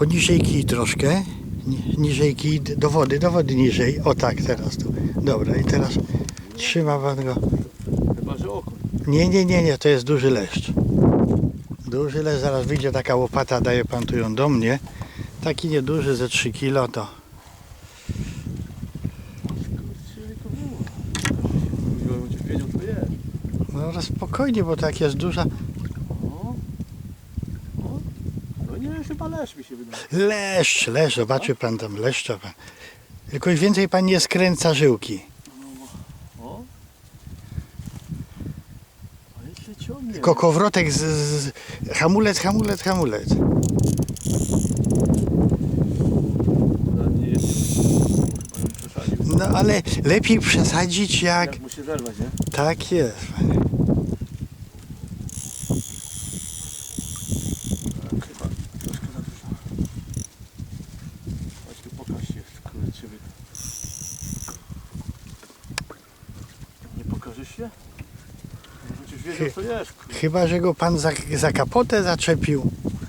Tylko niżej kij troszkę. Ni- Niżej kij do wody, do wody niżej. O tak, teraz tu. Dobra, i teraz trzyma pan go. Chyba, że. Nie, nie, nie, nie, to jest duży leszcz. Duży leszcz, zaraz wyjdzie taka łopata, daje pan tu ją do mnie. Taki nieduży, ze 3 kilo to. No spokojnie, bo tak jest duża. O. O. No nie, chyba lesz mi się wydaje. Leszcz, leszcz, zobaczy pan tam leszcza pan. Tylko już więcej pan nie skręca żyłki. O. A jeszcze ciągnie. Tylko kowrotek z, z hamulec, hamulec, hamulec. No, nie jest. Chyba ją przesadził. No ale lepiej przesadzić jak... Jak mu się zerwać, nie? Tak jest. panie. Tak, chyba troszkę za dużo. Chodź tu pokaż się, kurczę. wy- Nie pokażesz się? Przecież wiedział, co jest. Chyba, że go pan za, za kapotę zaczepił.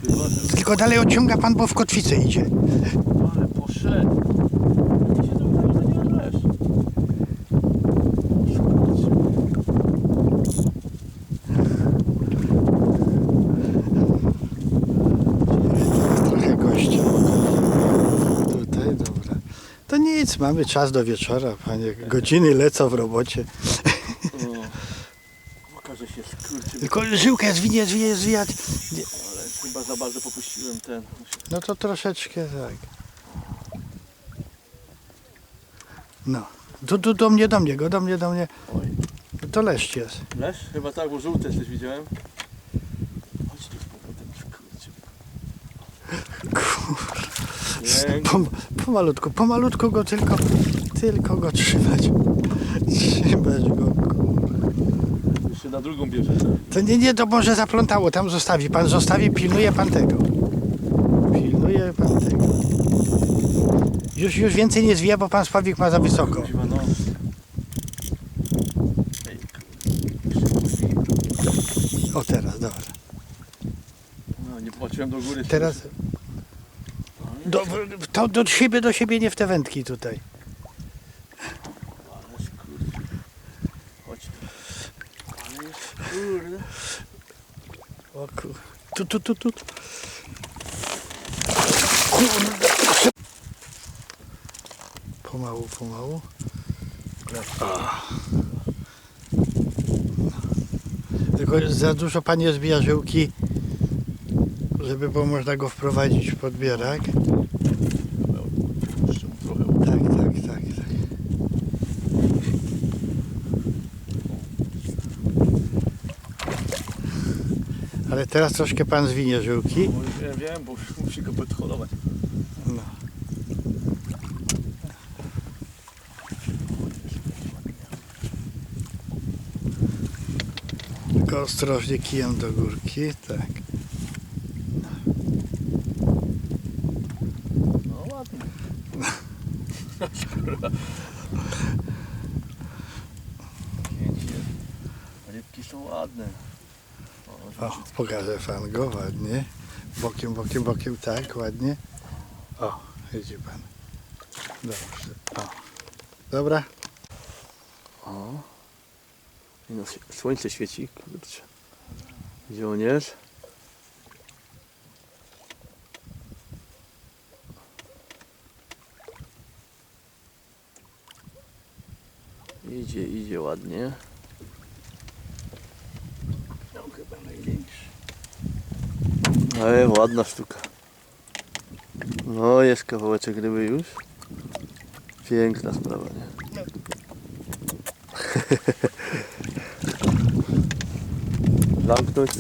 Chyba, że... Tylko dalej odciąga pan, bo w kotwicę idzie. Ale poszedł. Gdzie to wydaje, że nie lesz? Trochę gościa. Tutaj, dobra. To nic, mamy czas do wieczora, panie. Godziny lecą w robocie. O, Pokaże się, skurczy. Tylko żyłkę zwinie, zwinie, zwijać. Ale chyba za bardzo popuściłem ten. No to troszeczkę tak. No. Do, do, do mnie, do mnie, go, do mnie, do mnie. Oj. To leszcz jest. Lesz? Chyba tak, bo żółte też widziałem. Chodź tu z powrotem, skurczy. Pięknie. Pom, pomalutku, pomalutku go tylko, tylko go trzymać. Trzymać go. Na drugą bierze. To nie, nie, to może zaplątało, tam zostawi. Pan zostawi, pilnuje pan tego. Pilnuje pan tego. Już, już więcej nie zwija, bo pan spawik ma za wysoko. Kurwa, no. O teraz, dobra. No, nie patrzyłem do góry. Teraz do, to do siebie, do siebie, nie w te wędki tutaj. Ale skurczy. Chodź tu. Ale jest kurde. O kur... Tu, tu, tu, tu. Kurde. Pomału, pomału. Tylko za dużo pan nie zbija żyłki, żeby było można go wprowadzić w podbierak. Jeszcze trochę. Tak, tak, tak, tak. Ale teraz troszkę pan zwinie żyłki. Już wiem, bo musi go podholować. No. Tylko ostrożnie kijem do górki, tak. No ładnie. Pięknie. Rybki są ładne. O, pokażę pan go ładnie. Bokiem, bokiem, bokiem, tak, ładnie. O, widzi pan. Dobrze. O. Dobra. O. I no, słońce świeci, kurczę. Żołnierz. Idzie, idzie ładnie. No chyba największy. Ale ładna sztuka. No jest kawałeczek ryby już. Piękna sprawa, nie? Zamknąć i